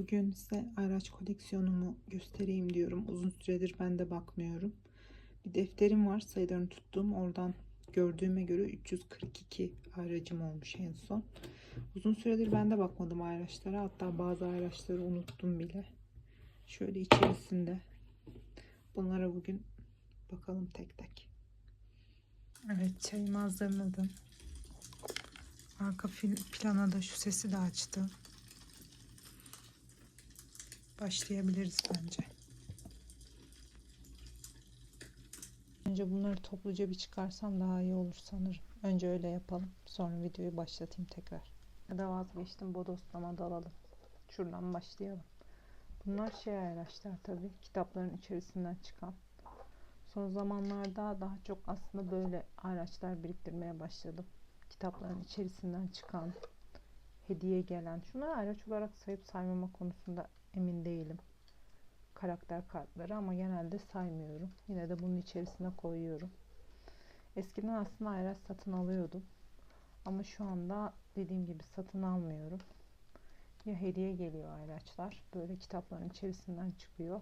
Bugün size araç koleksiyonumu göstereyim diyorum. Uzun süredir ben de bakmıyorum. Bir defterim var sayılarını tuttum. Oradan gördüğüme göre 342 aracım olmuş en son. Uzun süredir ben de bakmadım araçlara. Hatta bazı araçları unuttum bile. Şöyle içerisinde. Bunlara bugün bakalım tek tek. Evet çayımı hazırladım. Arka plana da şu sesi de açtım. Başlayabiliriz bence. Önce bunları topluca bir çıkarsam daha iyi olur sanırım. Önce öyle yapalım. Sonra videoyu başlatayım tekrar. Ya da vazgeçtim. Bodoslama dalalım. Şuradan başlayalım. Bunlar şey araçlar tabii. Kitapların içerisinden çıkan. Son zamanlarda daha çok aslında böyle araçlar biriktirmeye başladım. Kitapların içerisinden çıkan, hediye gelen. Şunları araç olarak sayıp saymama konusunda emin değilim. Karakter kartları ama genelde saymıyorum. Yine de bunun içerisine koyuyorum. Eskiden aslında araç satın alıyordum. Ama şu anda dediğim gibi satın almıyorum. Ya hediye geliyor araçlar. Böyle kitapların içerisinden çıkıyor.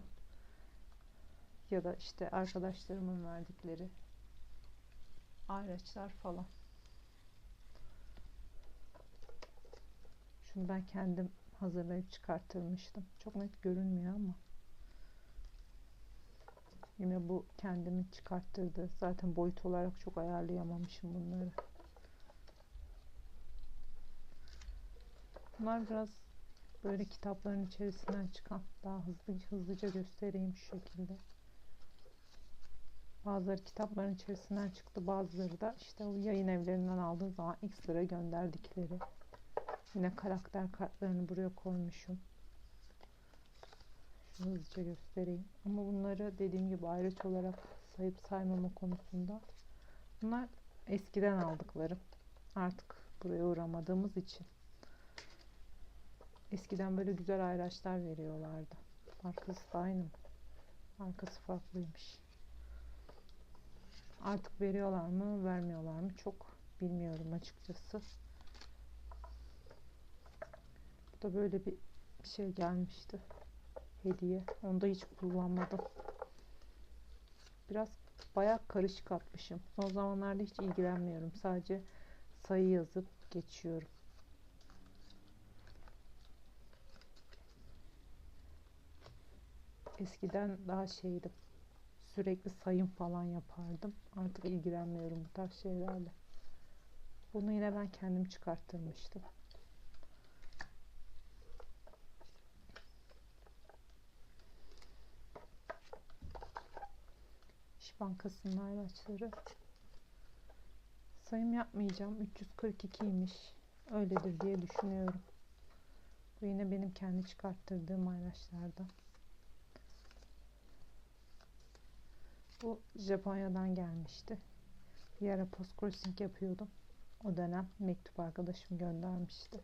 Ya da işte arkadaşlarımın verdikleri araçlar falan. Şunu ben kendim hazırlayıp çıkarttırmıştım. Çok net görünmüyor ama. Yine bu kendimin çıkarttırdığı. Zaten boyut olarak çok ayarlayamamışım bunları. Bunlar biraz böyle kitapların içerisinden çıkan. Daha hızlı hızlıca göstereyim şu şekilde. Bazıları kitapların içerisinden çıktı. Bazıları da işte o yayın evlerinden aldığım zaman ekstra gönderdikleri. Yine karakter kartlarını buraya koymuşum. Şunu hızlıca göstereyim. Ama bunları dediğim gibi ayrıç olarak sayıp saymama konusunda bunlar eskiden aldıklarım. Artık buraya uğramadığımız için. Eskiden böyle güzel ayraçlar veriyorlardı. Arkası da aynı mı? Arkası farklıymış. Artık veriyorlar mı, vermiyorlar mı çok bilmiyorum açıkçası. Da böyle bir şey gelmişti. Hediye. Onu da hiç kullanmadım. Biraz bayağı karışık atmışım. Son zamanlarda hiç ilgilenmiyorum. Sadece sayı yazıp geçiyorum. Eskiden daha şeydim. Sürekli sayım falan yapardım. Artık ilgilenmiyorum bu tarz şeylerle. Bunu yine ben kendim çıkarttırmıştım. Bankası'nın araçları. Sayım yapmayacağım. 342'ymiş. Öyledir diye düşünüyorum. Bu yine benim kendi çıkarttırdığım araçlardan. Bu Japonya'dan gelmişti. Bir ara post crossing yapıyordum. O dönem mektup arkadaşım göndermişti.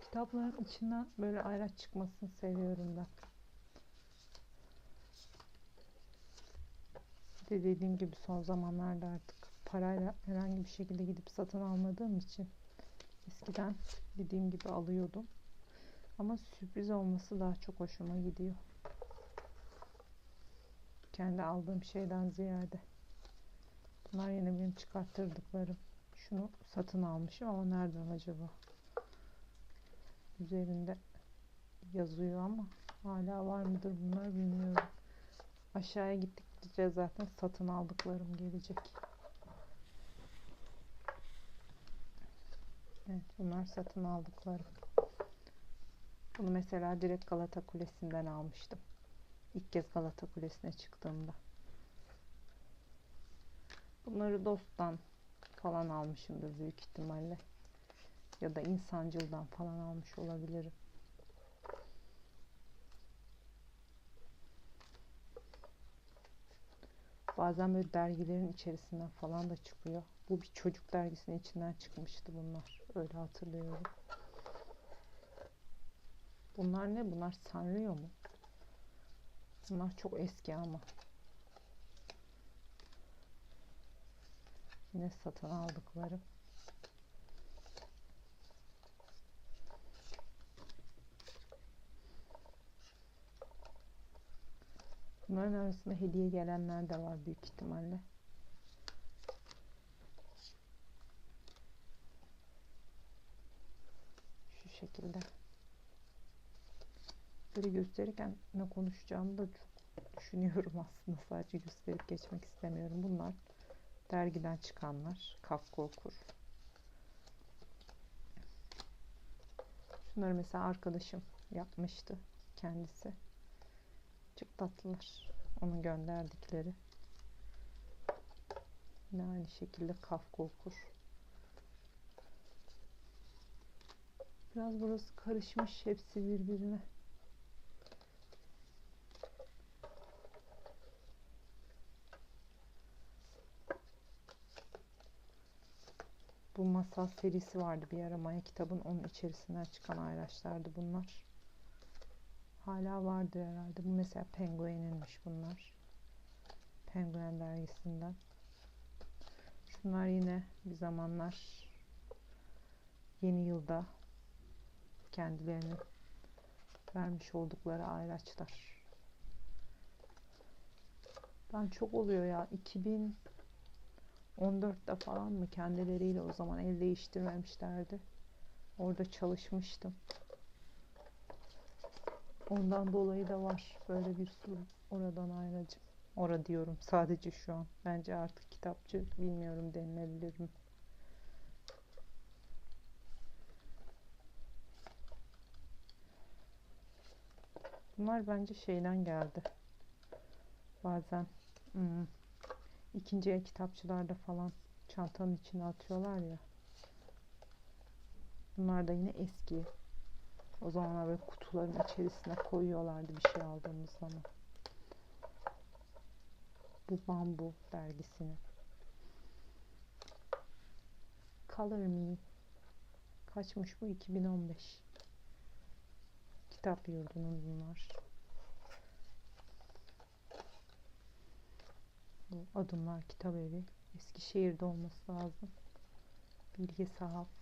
Kitapların içinden böyle ayraç çıkmasını seviyorum ben. De dediğim gibi son zamanlarda artık parayla herhangi bir şekilde gidip satın almadığım için eskiden dediğim gibi alıyordum. Ama sürpriz olması daha çok hoşuma gidiyor. Kendi aldığım şeyden ziyade. Bunlar yine benim çıkarttırdıklarım. Şunu satın almışım ama nereden acaba? Üzerinde yazıyor ama hala var mıdır bunlar bilmiyorum. Aşağıya gittikçe zaten satın aldıklarım gelecek. Evet bunlar satın aldıklarım. Bunu mesela direkt Galata Kulesi'nden almıştım. İlk kez Galata Kulesi'ne çıktığımda. Bunları Dost'tan falan almışımdır büyük ihtimalle. Ya da insancıldan falan almış olabilirim. Bazen böyle dergilerin içerisinden falan da çıkıyor. Bu bir çocuk dergisinin içinden çıkmıştı bunlar. Öyle hatırlıyorum. Bunlar ne? Bunlar Sanrio mu? Bunlar çok eski ama. Yine satın aldıklarım. Bunların arasında hediye gelenler de var büyük ihtimalle. Şu şekilde. Böyle gösterirken ne konuşacağımı da çok düşünüyorum aslında. Sadece gösterip geçmek istemiyorum. Bunlar dergiden çıkanlar. Kafka okur. Şunları mesela arkadaşım yapmıştı kendisi. Çok tatlılar. Onun gönderdikleri. Yine aynı şekilde Kafka okur. Biraz burası karışmış hepsi birbirine. Bu masal serisi vardı bir ara Maya kitabın onun içerisinden çıkan ayraçlardı bunlar. Hala vardır herhalde. Bu mesela Penguin'inmiş bunlar. Penguin dergisinden. Şunlar yine bir zamanlar yeni yılda kendilerinin vermiş oldukları ayraçlar. Ben çok oluyor ya. 2014'te falan mı kendileriyle o zaman el değiştirmemişlerdi. Orada çalışmıştım. Ondan dolayı da var böyle bir sürü oradan ayracım. Ora diyorum sadece şu an. Bence artık kitapçı bilmiyorum denilebilir mi? Bunlar bence şeyden geldi. Bazen hmm, ikinci el kitapçılarda falan çantanın içine atıyorlar ya. Bunlar da yine eski. O zamanlar böyle kutuların içerisine koyuyorlardı bir şey aldığımız zaman. Bu Bambu dergisini. Color Me. Kaçmış bu? 2015. Kitap yurdunun bunlar. Bu Adımlar Kitap Evi. Eskişehir'de olması lazım. Bilge Sahaf.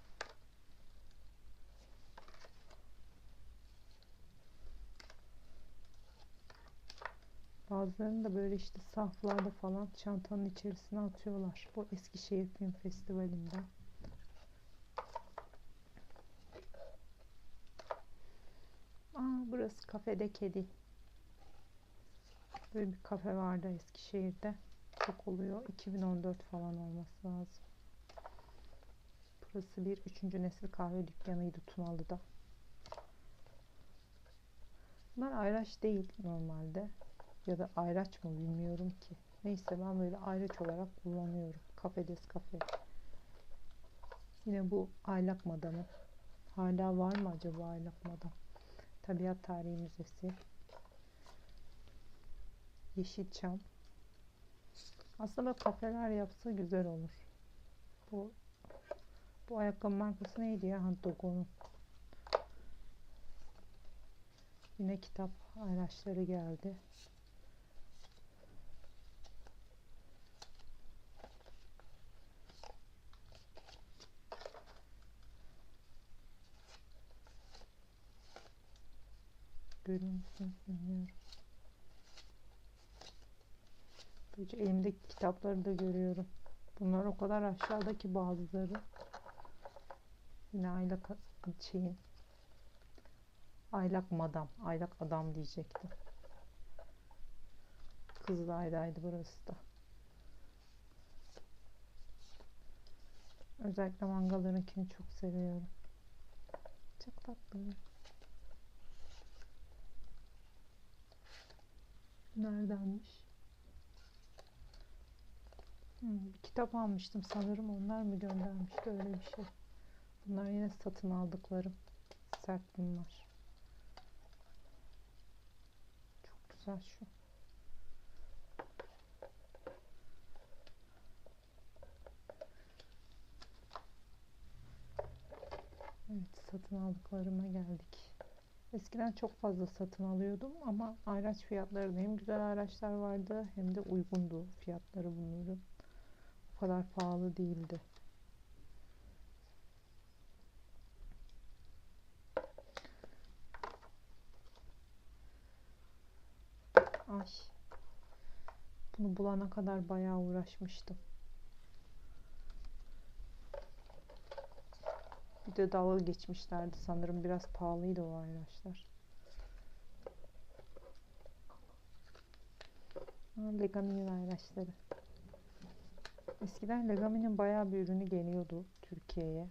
Bazılarını da böyle işte saflarda falan çantanın içerisine atıyorlar. Bu Eskişehir Film Festivali'nde. Aa, burası Kafede Kedi. Böyle bir kafe vardı Eskişehir'de. Çok oluyor. 2014 falan olması lazım. Burası bir üçüncü nesil kahve dükkanıydı Tunalı'da. Bunlar ayraç değil normalde ya da ayraç mı bilmiyorum ki. Neyse ben böyle ayraç olarak kullanıyorum. Kafe. Yine bu aylak madamı. Hala var mı acaba aylak madam? Tabiat Tarihi Müzesi. Yeşilçam. Aslında kafeler yapsa güzel olur. Bu bu ayakkabı markası neydi ya? Dogo'nun. Yine kitap araçları geldi. Musunuz bilmiyorum. Böylece elimdeki kitapları da görüyorum. Bunlar o kadar aşağıdaki bazıları. Yine aylak şeyin aylak madam, aylak adam diyecektim. Kızılaydaydı burası da. Özellikle mangalarınkini çok seviyorum. Çok tatlı. Neredenmiş? Hmm, bir kitap almıştım sanırım. Onlar mı göndermişti öyle bir şey. Bunlar yine satın aldıklarım. Sert bunlar. Çok güzel şu. Evet satın aldıklarıma geldik. Eskiden çok fazla satın alıyordum ama araç fiyatları da hem güzel araçlar vardı hem de uygundu fiyatları bunların. O kadar pahalı değildi. Ay. Bunu bulana kadar bayağı uğraşmıştım. Bir de dalga geçmişlerdi sanırım. Biraz pahalıydı o. Ha, Legamin'in ayraçları. Eskiden Legamin'in bayağı bir ürünü geliyordu Türkiye'ye.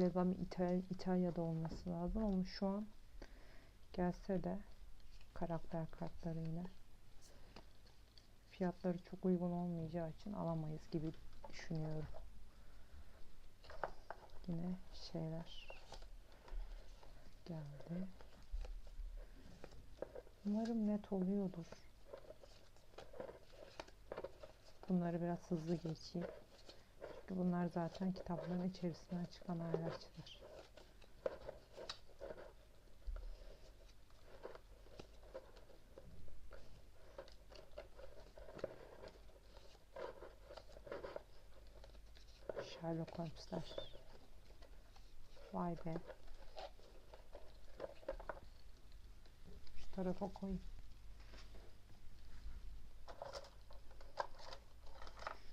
Legami İtal İtalya'da olması lazım ama şu an gelse de karakter kartlarıyla fiyatları çok uygun olmayacağı için alamayız gibi düşünüyorum. Yine şeyler geldi. Umarım net oluyordur. Bunları biraz hızlı geçeyim. Çünkü bunlar zaten kitapların içerisinden çıkan ayraçlar. Sherlock Holmes'lar. Vay be. Şu tarafa koyayım.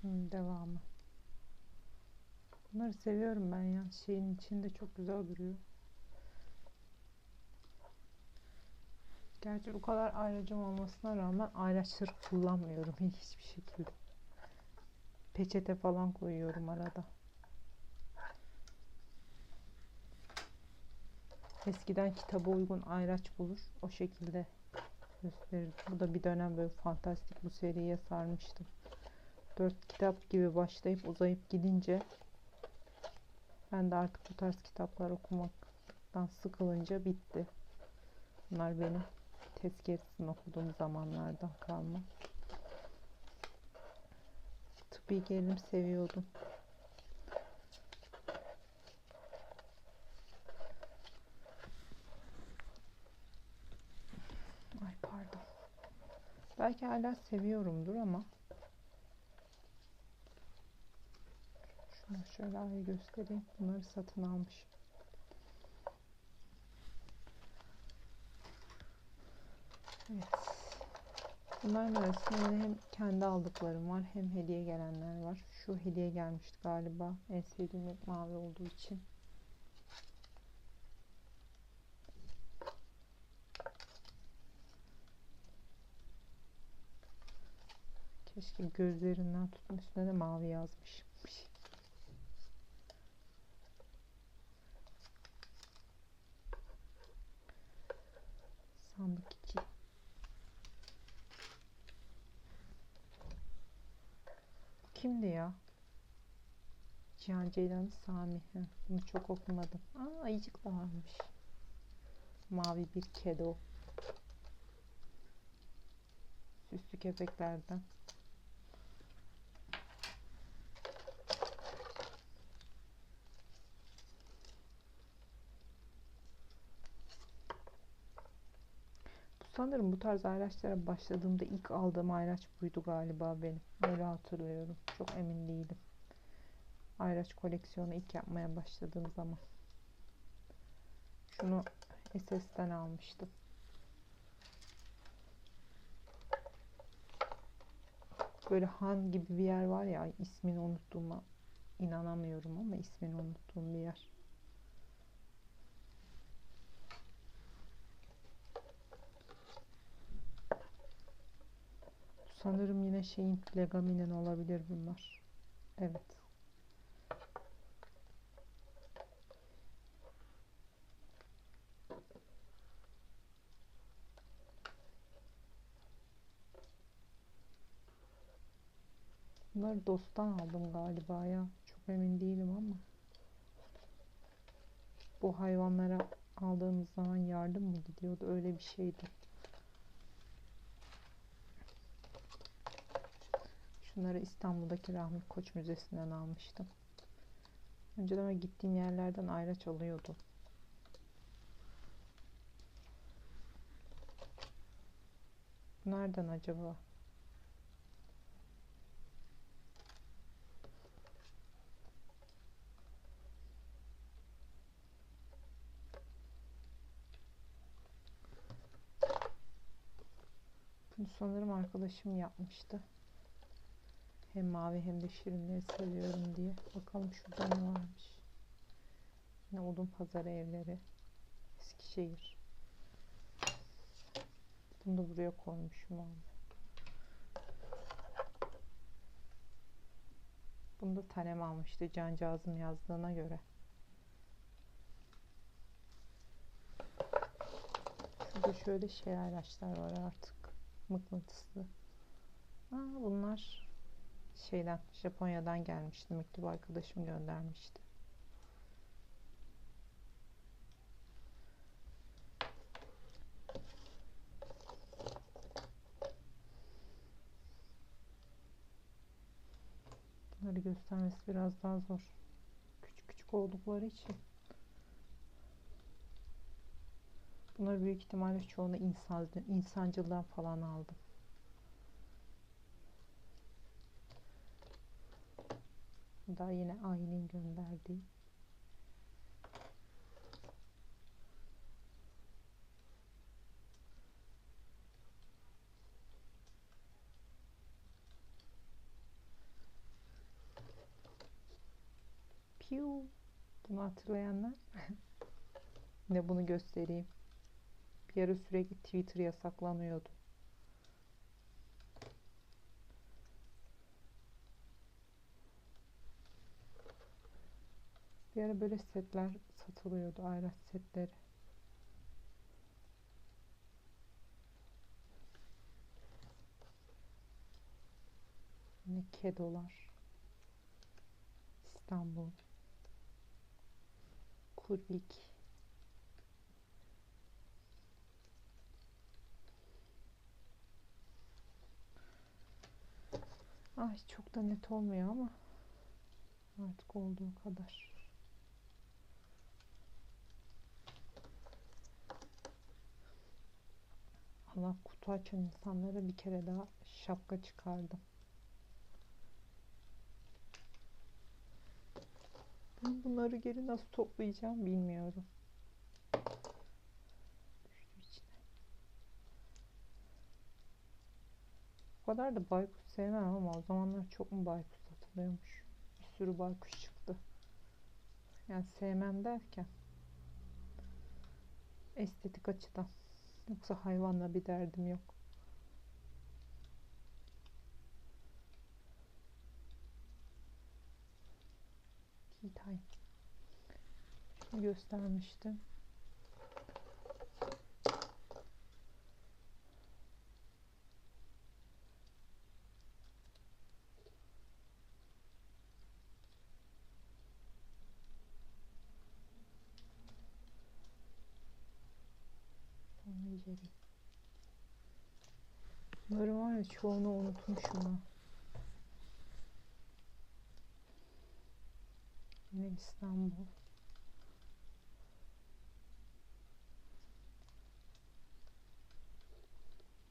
Şunun devamı. Bunları seviyorum ben ya. Şeyin içinde çok güzel duruyor. Gerçi bu kadar ayracım olmasına rağmen ayraçları kullanmıyorum hiçbir şekilde. Peçete falan koyuyorum arada. Eskiden kitaba uygun ayraç bulur. O şekilde gösterirdim. Bu da bir dönem böyle fantastik bu seriye sarmıştım. Dört kitap gibi başlayıp uzayıp gidince ben de artık bu tarz kitaplar okumaktan sıkılınca bitti. Bunlar benim tezkeresini okuduğum zamanlardan kalma. Tıbbi gerilim seviyordum. Ay pardon. Belki hala seviyorumdur ama şunu şöyle ayrı göstereyim. Bunları satın almışım. Evet. Bunların arasında hem kendi aldıklarım var hem hediye gelenler var. Şu hediye gelmişti galiba. En sevdiğim mavi olduğu için. Keşke gözlerinden tutun üstüne de mavi yazmış. Sandık 2. Kimdi ya? Cihan Ceylan Sami. Heh, bunu çok okumadım. Aa ayıcık da varmış. Mavi bir kedi o. Süslü köpeklerden. Sanırım bu tarz ayraçlara başladığımda ilk aldığım ayraç buydu galiba benim. Öyle hatırlıyorum. Çok emin değilim. Ayraç koleksiyonu ilk yapmaya başladığım zaman. Şunu SS'den almıştım. Böyle Han gibi bir yer var ya ismini unuttuğuma inanamıyorum ama ismini unuttuğum bir yer. Sanırım yine şeyin Legamin'in olabilir bunlar. Evet. Bunları dosttan aldım galiba ya. Çok emin değilim ama. Bu hayvanlara aldığımız zaman yardım mı gidiyordu? Öyle bir şeydi. Şunları İstanbul'daki Rahmi Koç Müzesi'nden almıştım. Önceden o gittiğim yerlerden ayraç alıyordu. Nereden acaba? Bunu sanırım arkadaşım yapmıştı. Hem mavi hem de şirinleri seviyorum diye. Bakalım şurada ne varmış. Yine odun pazarı evleri. Eskişehir. Bunu da buraya koymuşum abi. Bunu da tanem almıştı cancağızım yazdığına göre. Şurada şöyle şey araçlar var artık. Mıknatıslı. Aa, bunlar şeyden Japonya'dan gelmişti. Mektup arkadaşım göndermişti. Bunları göstermesi biraz daha zor. Küçük küçük oldukları için. Bunları büyük ihtimalle çoğunu insan, insancıldan falan aldım. Da yine Ay'nin gönderdiği. Piu. Bunu hatırlayanlar. Yine bunu göstereyim. Bir ara sürekli Twitter yasaklanıyordu. Bir ara böyle setler satılıyordu. Ayraç setleri. Yine kedolar. İstanbul. Kurbik. Ay çok da net olmuyor ama artık olduğu kadar. Allah kutu açan insanlara bir kere daha şapka çıkardım. Bunları geri nasıl toplayacağım bilmiyorum. O kadar da baykuş sevmem ama o zamanlar çok mu baykuş satılıyormuş. Bir sürü baykuş çıktı. Yani sevmem derken estetik açıdan. Yoksa hayvanla bir derdim yok. Şunu göstermiştim. Ya çoğunu unutmuşum. Yine İstanbul.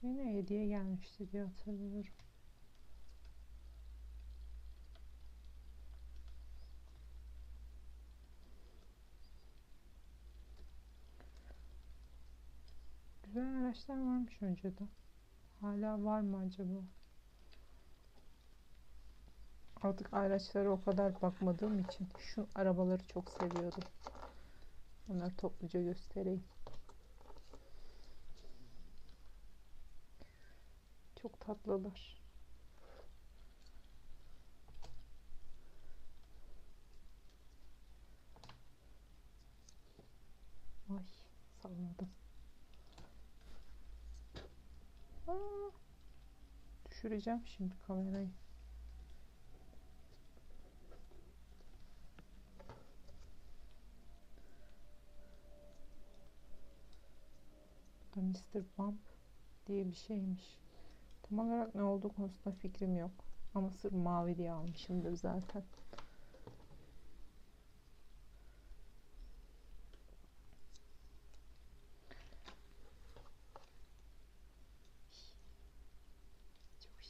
Yine hediye gelmişti diye hatırlıyorum. Güzel araçlar varmış önceden. Hala var mı acaba? Artık araçlara o kadar bakmadığım için şu arabaları çok seviyordum. Onları topluca göstereyim. Çok tatlılar. Ay salladım. Aa, düşüreceğim şimdi kamerayı. Da Mr. Bump diye bir şeymiş. Tam olarak ne olduğu konusunda fikrim yok. Ama sırf mavi diye almışımdır zaten.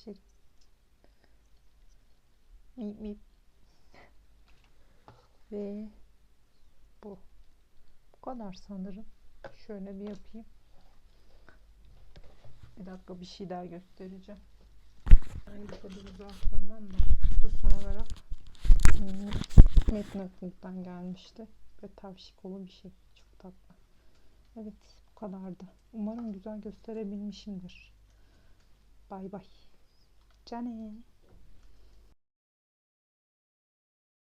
Şirin. Mip mip. Ve bu. Bu kadar sanırım. Şöyle bir yapayım. Bir dakika bir şey daha göstereceğim. Yani bu kadar uzağa koymam da. Bu son olarak Metin gelmişti. Ve tavşikolu bir şey. Çok tatlı. Evet bu kadardı. Umarım güzel gösterebilmişimdir. Bay bay. 真嘞。